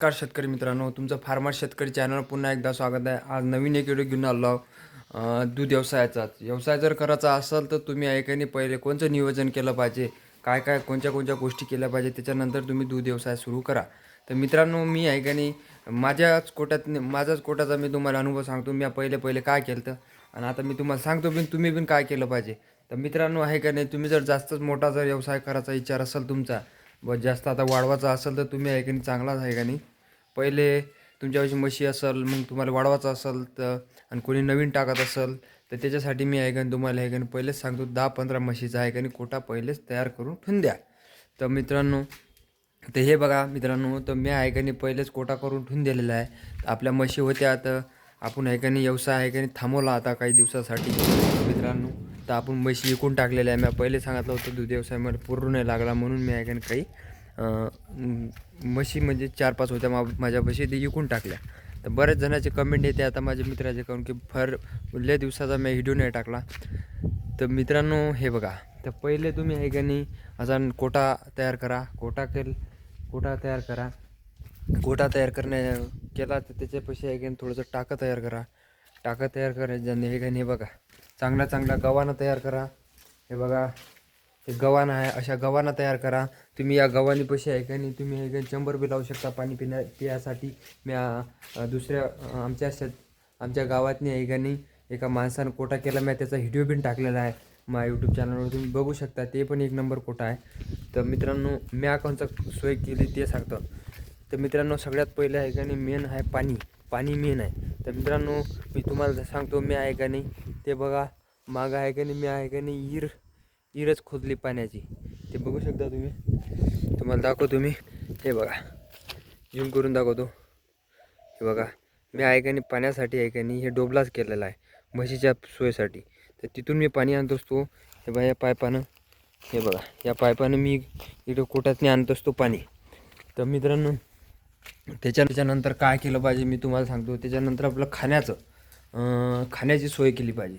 नमस्कार शेतकरी मित्रांनो तुमचं फार्मर शेतकरी चॅनल पुन्हा एकदा स्वागत आहे. आज नवीन एक व्हिडिओ घेऊन आलो आहो. दूध व्यवसायाचाच. व्यवसाय जर करायचा असेल तर तुम्ही ऐकाने पहिले कोणचं नियोजन केलं पाहिजे? काय काय कोणत्या कोणत्या गोष्टी केल्या पाहिजे? त्याच्यानंतर तुम्ही दूध व्यवसाय सुरू करा. तर मित्रांनो मी ऐकाने माझ्याच कोट्यात माझ्याच कोट्याचा मी तुम्हाला अनुभव सांगतो. मी पहिले पहिले काय केलं तर आणि आता मी तुम्हाला सांगतो पण तुम्ही पण काय केलं पाहिजे. तर मित्रांनो आहे का नाही तुम्ही जर जास्तच मोठा जर व्यवसाय करायचा विचार असेल तुमचा व जास्त आता वाढवायचा असेल तर तुम्ही आहे नाही चांगलाच आहे का नाही? पहिले तुमच्यापाशी म्हशी असेल मग तुम्हाला वाढवायचं असेल तर आणि कोणी नवीन टाकत असेल तर त्याच्यासाठी मी आहे का तुम्हाला आहे का पहिलेच सांगतो दहा पंधरा म्हशीचा आहे का नाही कोटा पहिलेच तयार करून ठेवून द्या. तर मित्रांनो तर हे बघा मित्रांनो तर मी आहे का नाही पहिलेच कोटा करून ठेवून दिलेला आहे. तर आपल्या म्हशी होत्या तर आपण आहे का नाही व्यवसाय आहे का नाही थांबवला आता काही दिवसासाठी. मित्रांनो तर आपण म्हशी विकून टाकलेल्या आहे. मी पहिले सांगितलं होतं दूध व्यवसाय मला पूर्ण नाही लागला म्हणून मी आहे काही म्हशी म्हणजे चार पाच होत्या मा माझ्यापाशी ते विकून टाकल्या. तर बऱ्याच जणाचे कमेंट येते आता माझ्या मित्राचे काहून की फार लय दिवसाचा मी व्हिडिओ नाही टाकला. तर मित्रांनो हे बघा. तर पहिले तुम्ही आहे का नाही असा कोटा तयार करा. कोटा केल कोटा तयार करा. कोटा तयार करण्या केला तर त्याच्यापाशी आहे थोडंसं टाकं तयार करा. टाकं तयार करायचं हे का नाही बघा. चांगला चांगला गव्हाणं तयार करा. हे बघा हे गव्हाणं आहे अशा गव्हाणं तयार करा. तुम्ही या गव्हाणीपाशी आहे का नाही तुम्ही हे चंबर बी लावू शकता पाणी पिण्या पिण्यासाठी. मी दुसऱ्या आमच्या शेत आमच्या गावातनी आहे का नाही एका माणसानं कोटा केला मी त्याचा व्हिडिओ पण टाकलेला आहे मा यूट्यूब चॅनलवर तुम्ही बघू शकता ते पण एक नंबर कोटा आहे. तर मित्रांनो मी अकाउंटचा सोय केली ते सांगतो. तर मित्रांनो सगळ्यात पहिले आहे का नाही मेन आहे पाणी. पाणी मेन आहे. तर मित्रांनो मी तुम्हाला सांगतो मी आहे का नाही ते बघा मागं आहे का नाही मी आहे का नाही इर इरच खोदली पाण्याची. ते बघू शकता तुम्ही. तुम्हाला दाखवतो मी. हे बघा. झूम करून दाखवतो. हे बघा. मी आहे का नाही पाण्यासाठी आहे का नाही हे डोबलाच केलेला आहे म्हशीच्या सोयीसाठी. तर तिथून मी पाणी आणत असतो. हे बघा या पायपानं. हे बघा. या पायपानं मी इकडं कोटातनी आणत असतो पाणी. तर मित्रांनो त्याच्या त्याच्यानंतर काय केलं पाहिजे मी तुम्हाला सांगतो. त्याच्यानंतर आपलं खाण्याचं. खाण्याची सोय केली पाहिजे.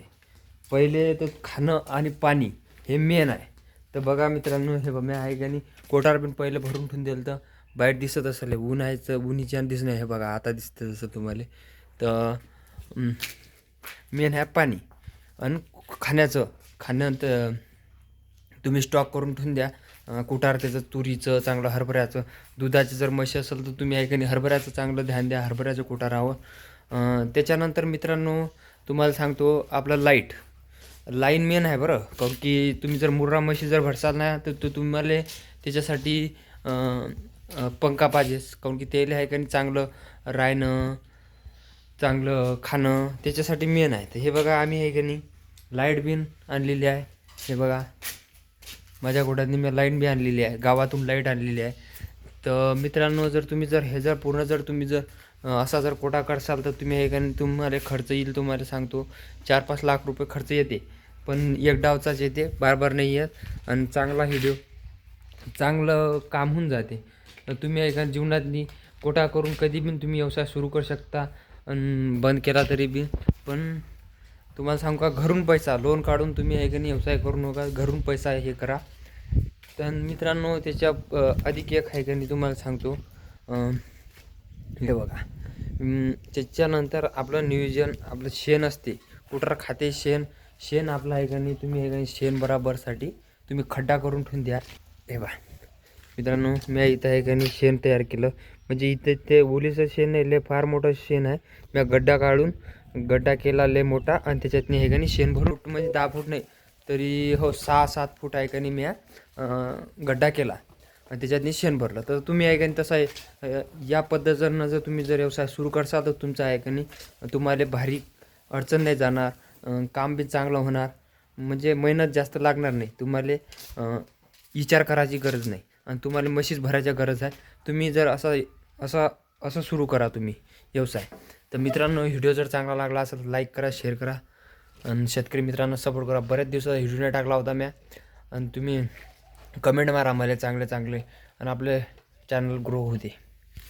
पहिले तर खाणं आणि पाणी हे मेन आहे. तर बघा मित्रांनो हे बघा आहे की नाही कोटार पण पहिले भरून ठेवून दिलं तर बाहेर दिसत असेल ऊन आहे उन्हीच्या आणि दिसणं हे बघा आता दिसतं जसं तुम्हाला. तर मेन आहे पाणी. आणि खाण्याचं खाणं तर तुम्ही स्टॉक करून ठेवून द्या. कुठार त्याचं तुरीचं चांगलं हरभऱ्याचं. दुधाचं जर म्हशी असेल तर तुम्ही ऐकणे हरभऱ्याचं चांगलं ध्यान द्या. हरभऱ्याचं कुठारावं त्याच्यानंतर मित्रांनो तुम्हाला सांगतो आपलं लाइट लाईन मेन आहे बरं. कारण की तुम्ही जर मुर्रा म्हशी जर भरसाल ना तर तो तुम्हाला त्याच्यासाठी पंखा पाहिजेच काऊन की तेल आहे का नाही चांगलं राहणं चांगलं खाणं त्याच्यासाठी मेन आहे. तर हे बघा आम्ही आहे का नाही लाइट बिन आणलेली आहे. हे बघा. माझ्या घोड्यातनी मी लाइट बी आणलेली आहे. गावातून लाइट आणलेली आहे. तर मित्रांनो जर तुम्ही जर हे जर पूर्ण जर तुम्ही जर असा जर कोटा करसाल तर तुम्ही हे का तुम्हाला खर्च येईल तुम्हाला सांगतो. चार पाच लाख रुपये खर्च येते. पण एक डावचाच येते बार बार नाही येत आणि चांगला व्हिडिओ चांगलं काम होऊन जाते. तुम्ही एका जीवनातनी कोटा करून कधी पण तुम्ही व्यवसाय सुरू करू शकता आणि बंद केला तरी बी. पण तुम्हाला सांगू का घरून पैसा लोन काढून तुम्ही आहे का व्यवसाय करू नका घरून पैसा हे करा. तर मित्रांनो त्याच्या अधिक एक आहे का तुम्हाला सांगतो. हे बघा. त्याच्यानंतर आपलं नियोजन आपलं शेण असते. कुठं खाते शेण? शेण आपलं आहे का नाही तुम्ही आहे का शेण बराबरसाठी तुम्ही खड्डा करून ठेवून द्या. हे बा मित्रांनो मी इथं आहे का नाही शेण तयार केलं. म्हणजे इथे ते ओलीचं शेण आहे लय फार मोठं शेण आहे. मी गड्डा काढून गड्डा केला लय मोठा. आणि त्याच्यातनी हे का नाही शेण भरून म्हणजे दहा फूट नाही तरी हो सहा सात फूट आहे का नाही मी गड्डा केला. आणि त्याच्यातनी शेण भरलं. तर तुम्ही आहे का नाही तसं आहे या पद्धतीनं जर तुम्ही जर व्यवसाय सुरू करसाल तर तुमचा आहे का नाही तुम्हाला भारी अडचण नाही जाणार काम बी चांगलं होणार. म्हणजे मेहनत जास्त लागणार नाही. तुम्हाला विचार करायची गरज नाही. आणि तुम्हाला म्हशीच भरायची गरज आहे. तुम्ही जर असा असा असं सुरू करा तुम्ही व्यवसाय. तर मित्रांनो व्हिडिओ जर चांगला लागला असेल तर लाईक करा शेअर करा. आणि शेतकरी मित्रांनो सपोर्ट करा. बऱ्याच दिवसात हिजून टाकला होता म्या. आणि तुम्ही कमेंट मारा मला चांगले चांगले आणि आपले चॅनल ग्रो होते.